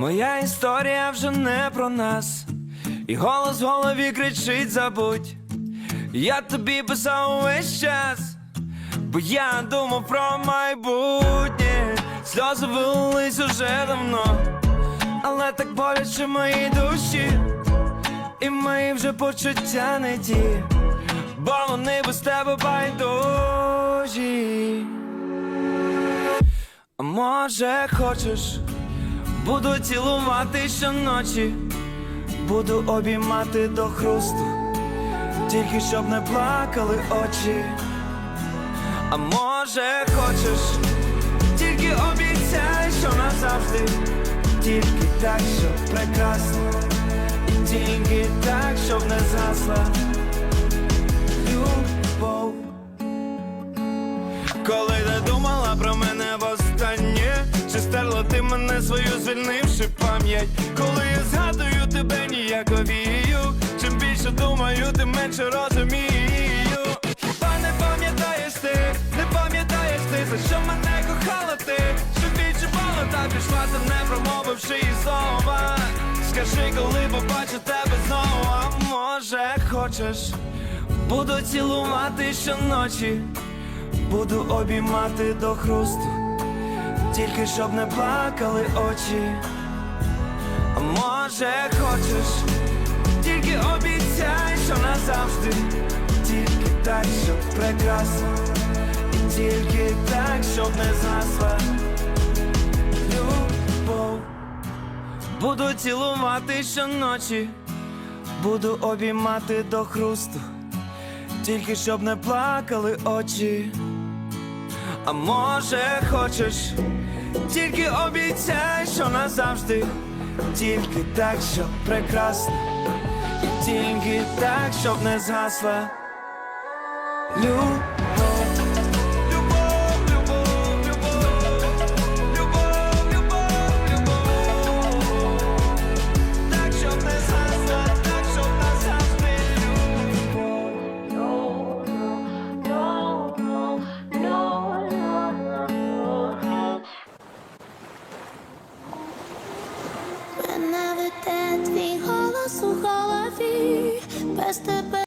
Моя історія вже не про нас, і голос в голові кричить забудь. Я тобі писав увесь час, бо я думав про майбутнє. Сльози вилились уже давно, але так боляче моїй душі, і мої вже почуття не ті, бо вони без тебе байдужі. А може хочеш, буду цілувати щоночі, буду обіймати до хрусту, тільки щоб не плакали очі. А може хочеш, тільки обіцяй, що назавжди, тільки так, щоб прекрасно, і тільки так, щоб не згасла свою, звільнивши пам'ять, коли я згадую тебе ніяковію, чим більше думаю, тим менше розумію. Хіба не пам'ятаєш ти, не пам'ятаєш ти, за що мене кохала ти, що відчувала та пішла, та не промовивши і слова. Скажи, коли побачу тебе знову, а може хочеш, буду цілувати щоночі. Буду обіймати до хрусту, тільки щоб не плакали очі. А може хочеш, тільки обіцяй, що назавжди, тільки так, щоб прекрасно, і тільки так, щоб не згасла любов. Буду цілувати щоночі, буду обіймати до хрусту, тільки щоб не плакали очі. А може хочеш, тільки обіцяй, що назавжди, тільки так, щоб прекрасно, і тільки так, щоб не згасла. Любов, Веде твій голос у голові без тебе.